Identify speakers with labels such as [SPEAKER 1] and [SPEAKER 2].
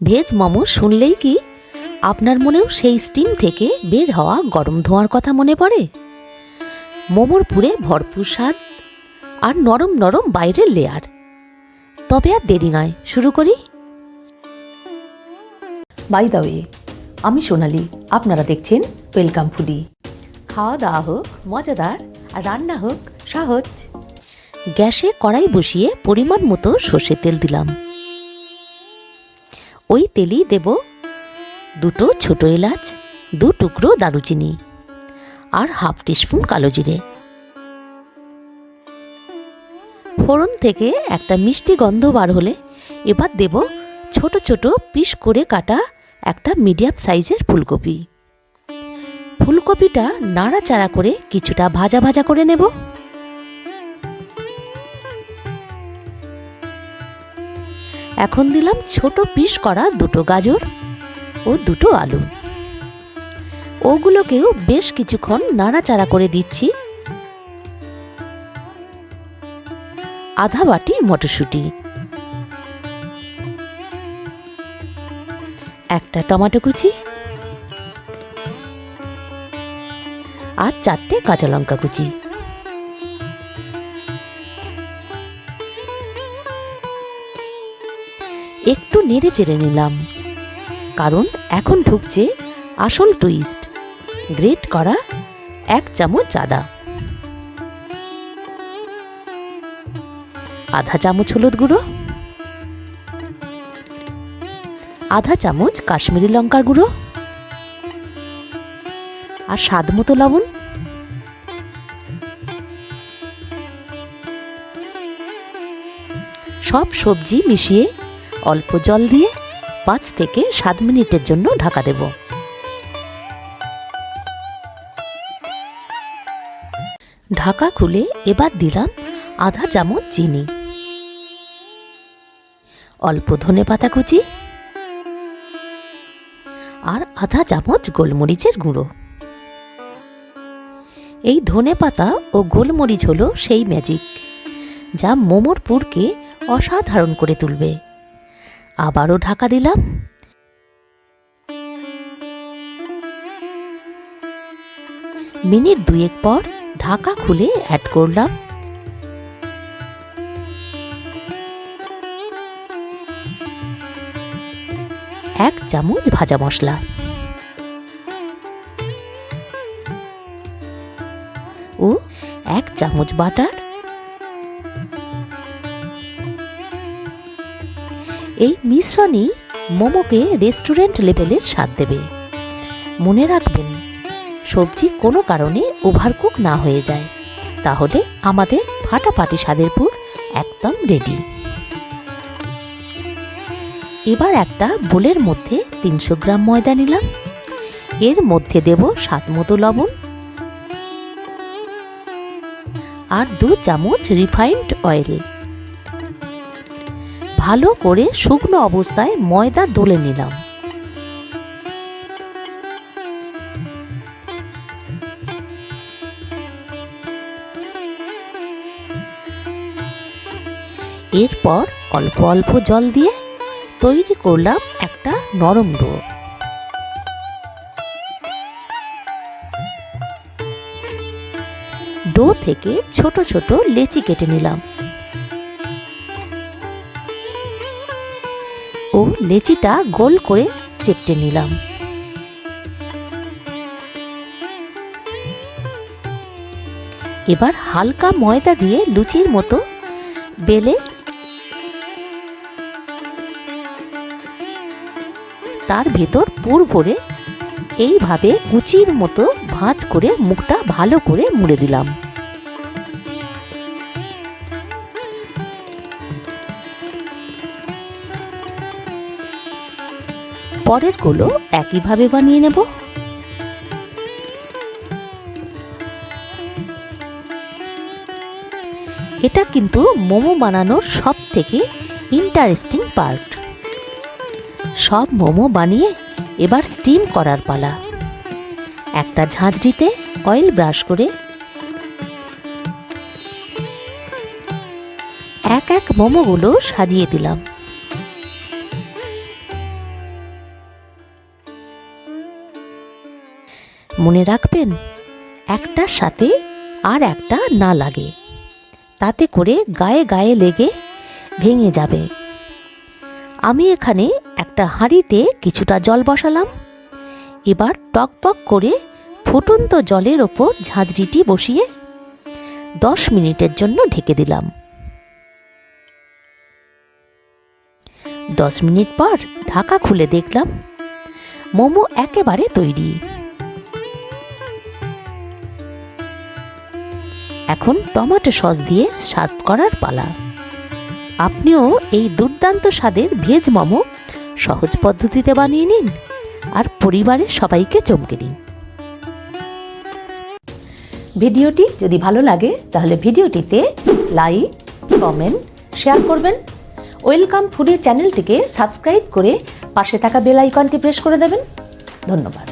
[SPEAKER 1] Veg momo শুনলেই কি আপনার মনেও সেই স্টিম থেকে বের হওয়া গরম ধোঁয়ার কথা মনে পড়ে? মোমোর পুরে ভরপুর স্বাদ আর নরম নরম বাইরের লেয়ার তবে আর দেরি নয় শুরু করি। বাই দা ওয়ে আমি সোনালি আপনারা দেখছেন ওয়েলকাম ফুডি খাওয়া দাওয়া হোক মজাদার আর রান্না হোক সহজ। গ্যাসে কড়াই বসিয়ে পরিমাণ মতো সর্ষের তেল দিলাম। ওই তেলই দেব দুটো ছোট এলাচ, দু টুকরো দারুচিনি আর হাফ টিস্পুন কালো জিরে। ফোড়ন থেকে একটা মিষ্টি গন্ধ বার হলে এবার দেব ছোট ছোট পিস করে কাটা একটা মিডিয়াম সাইজের ফুলকপি। ফুলকপিটা নাড়াচাড়া করে কিছুটা ভাজা ভাজা করে নেব। এখন দিলাম ছোট পিস করা দুটো গাজর ও দুটো আলু। ওগুলোকেও বেশ কিছুক্ষণ নাড়াচাড়া করে দিচ্ছি। আধা বাটি মটরশুঁটি। একটা টমেটো কুচি। আর চারটে কাঁচা লঙ্কা কুচি। একটু নেড়ে চেড়ে নিলাম। কারণ এখন ঢুকছে আসল টুইস্ট গ্রেট করা এক চামচ আদা। আধা চামচ হলুদ গুঁড়ো। আধা চামচ কাশ্মীরি লঙ্কার গুঁড়ো। আর স্বাদ মতো লবণ। সব সবজি মিশিয়ে অল্প জল দিয়ে পাঁচ থেকে সাত মিনিটের জন্য ঢাকা দেব। ঢাকা খুলে এবার দিলাম আধা চামচ চিনি, অল্প ধনে পাতা কুচি আর আধা চামচ গোলমরিচের গুঁড়ো। এই ধনে পাতা ও গোলমরিচ হলো সেই ম্যাজিক যা মোমোর পুরকে অসাধারণ করে তুলবে। আবারও ঢাকা দিলাম। মিনিট দুয়েক পর ঢাকা খুলে অ্যাড করলাম। এক চামচ ভাজা মশলা। ও, এক চামচ বাটার এই মিশ্রণই মোমোকে রেস্টুরেন্ট লেভেলের স্বাদ দেবে। মনে রাখবেন, সবজি কোনো কারণে ওভারকুক না হয়ে যায়। তাহলে আমাদের ফাটাফাটি স্বাদের পুর একদম রেডি এবার একটা বোলের মধ্যে তিনশো গ্রাম ময়দা নিলাম। এর মধ্যে দেব স্বাদ মতো লবণ। আর দু চামচ রিফাইন্ড অয়েল ভালো করে শুকনো অবস্থায় ময়দা দলে নিলাম। এরপর অল্প অল্প জল দিয়ে তৈরি করলাম একটা নরম ডো। ডো থেকে ছোট ছোট লেচি কেটে নিলাম। লেচিটা গোল করে চেপটে নিলাম। এবার হালকা ময়দা দিয়ে লুচির মতো বেলে তার ভেতর পুর ভরে এইভাবে কুচির মতো ভাঁজ করে মুখটা ভালো করে মুড়ে দিলাম। পরেরগুলো একইভাবে বানিয়ে নেব। এটা কিন্তু মোমো বানানোর সব থেকে ইন্টারেস্টিং পার্ট সব মোমো বানিয়ে এবার স্টিম করার পালা। একটা ঝাঁঝরিতে অয়েল ব্রাশ করে এক এক মোমোগুলো সাজিয়ে দিলাম। মনে রাখবেন একটার সাথে আর একটা না লাগে। তাতে করে গায়ে গায়ে লেগে ভেঙে যাবে। আমি এখানে একটা হাঁড়িতে কিছুটা জল বসালাম। এবার টকবক করে ফুটন্ত জলের ওপর ঝাঁঝরিটি বসিয়ে দশ মিনিটের জন্য ঢেকে দিলাম। দশ মিনিট পর ঢাকা খুলে দেখলাম, মোমো একেবারে তৈরি। এখন টমেটো সস দিয়ে সার্ভ করার পালা। আপনিও এই দুর্দান্ত স্বাদের ভেজ মোমো সহজ পদ্ধতিতে বানিয়ে নিন আর পরিবারের সবাইকে চমকে দিন। ভিডিওটি যদি ভালো লাগে, তাহলে ভিডিওটিতে লাইক, কমেন্ট, শেয়ার করবেন। ওয়েলকাম ফুডের চ্যানেলটিকে সাবস্ক্রাইব করে পাশে থাকা বেল আইকনটি প্রেস করে দেবেন। ধন্যবাদ।